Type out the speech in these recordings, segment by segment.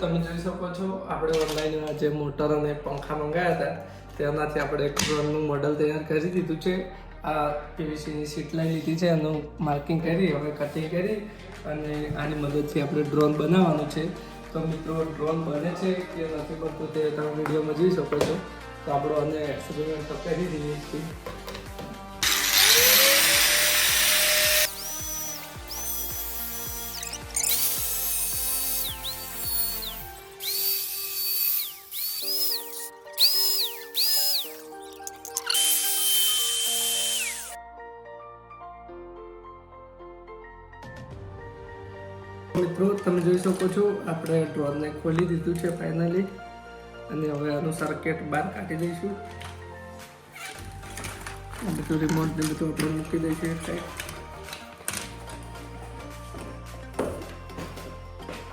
તમે જોઈ શકો છો, આપણે ઓનલાઈન જે મોટર અને પંખા મંગાવ્યા હતા, તેનાથી આપણે એક ડ્રોનનું મોડલ તૈયાર કરી દીધું છે. આ પીવીસીની સીટ લઈ લીધી છે, એનું માર્કિંગ કરી, હવે કટિંગ કરી અને આની મદદથી આપણે ડ્રોન બનાવવાનું છે. તો મિત્રો ડ્રોન બને છે કે નથી બનતું તે તમે વિડીયોમાં જોઈ શકો છો. તો આપણો અને એક્સપેરિમેન્ટ કરી દઈએ છીએ. મિત્રો, તમે જોઈ શકો છો, આપણે ડ્રોનને ખોલી દીધું છે ફાઇનલી અને હવે આનું સર્કિટ બહાર કાઢી દઈશું. બધું રિમોટ ને બધું આપણે મૂકી દઈશું એક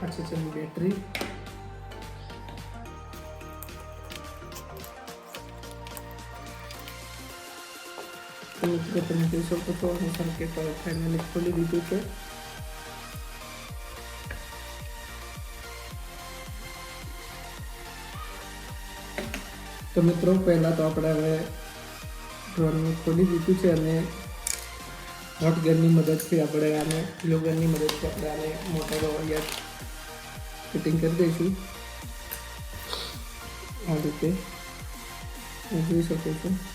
આ છે બેટરી તમે જોઈ શકો છો, આનું સર્કિટ ફાઇનલી ખોલી દીધું છે. તો મિત્રો, પહેલાં તો આપણે હવે ડ્રોનને ખોલી દીધું છે અને હોટ ગનની મદદથી આપણે આને ગ્લો ગનની મદદથી આપણે આને મોટરો અહીંયા ફિટિંગ કરી દઈશું. આ રીતે. જોઈ શકો છો.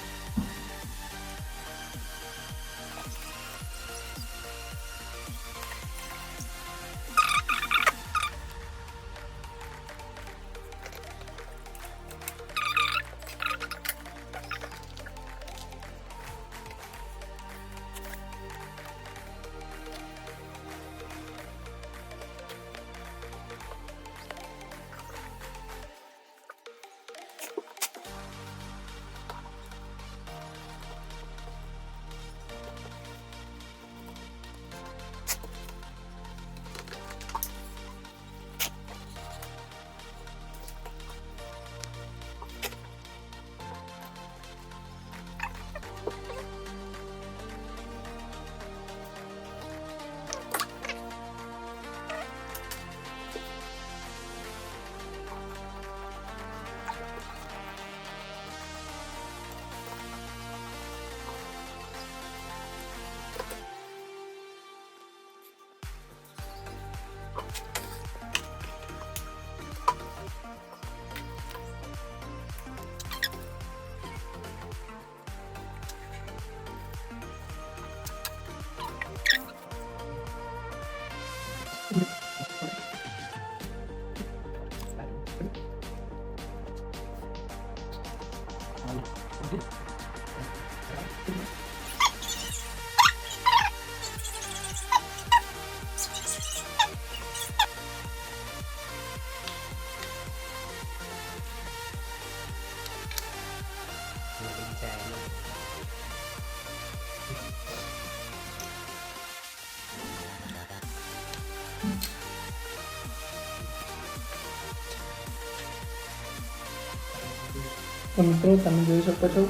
તો મિત્રો તમે જોઈ શકો છો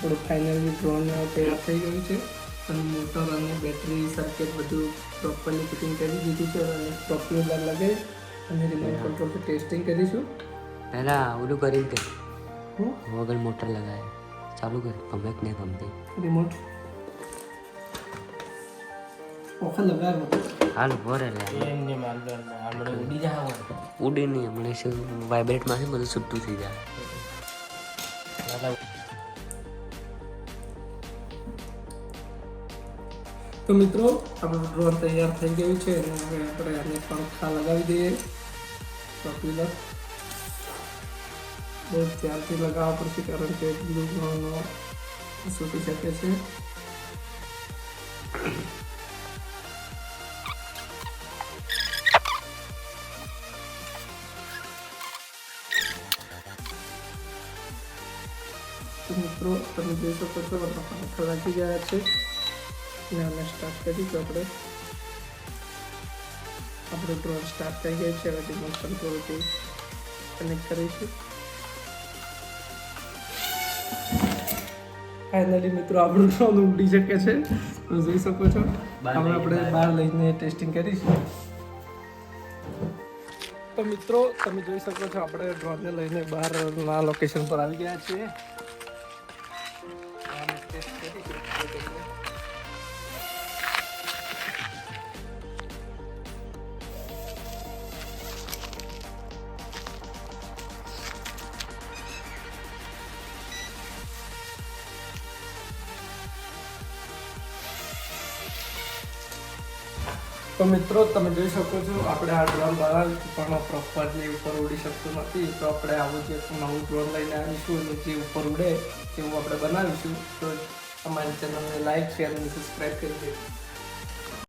થોડું ફાઇનલી ડ્રોન તૈયાર થઈ ગયું છે. અને મોટર અને બેટરી સર્કિટ બધું પ્રોપરલી ફિટિંગ કરી દીધું છે અને પ્રોપ્યુલર લગાવી અને રિમોટ કંટ્રોલથી ટેસ્ટિંગ કરીશું. પહેલા ઓલું કરી દે. હું? વગર મોટર લગાવે ચાલુ કર. ગમે કે નહીં ગમતી. રિમોટ ઓખા હાલ ભરે લે. ઉડી નહીં. હમણાં શું વાઇબ્રેટમાં છે બધું છૂટું થઈ જાય. તો મિત્રો, આપણું ડ્રોન તૈયાર થઈ ગયું છે અને હવે આપણે આને પંખા લગાવી દઈએ. પોપ્યુલર બહુ ધ્યાનથી લગાવવા પડશે કારણ કે બ્લુ ડ્રોનો છૂટી શકે છે. તમે જોઈ શકો છો બધા પંખા લાગી ગયા છે. અને અમે સ્ટાર્ટ કરી તો આપણે આપણું ડ્રોન સ્ટાર્ટ થઈ ગયું છે હવે રિમોટ કંટ્રોલથી કનેક્ટ કરીશું. ફાઇનલી મિત્રો આપણું ડ્રોન ઉડી શકે છે. તમે જોઈ શકો છો. હવે આપણે બહાર લઈને ટેસ્ટિંગ કરીશું. તો મિત્રો તમે જોઈ શકો છો આપણે ડ્રોનને લઈને બહારના લોકેશન પર આવી ગયા છીએ. તો મિત્રો, તમે જોઈ શકો છો, આપણે આ ડ્રોન દ્વારા પણ પ્રોપરલી ઉપર ઉડી શકતું નથી. તો આપણે આવું જે નવું ડ્રોન લઈને આવીશું, અને જે ઉપર ઉડે, તેવું આપણે બનાવીશું. તો અમારી ચેનલને લાઈક શેર અને સબસ્ક્રાઈબ કરી દેજો.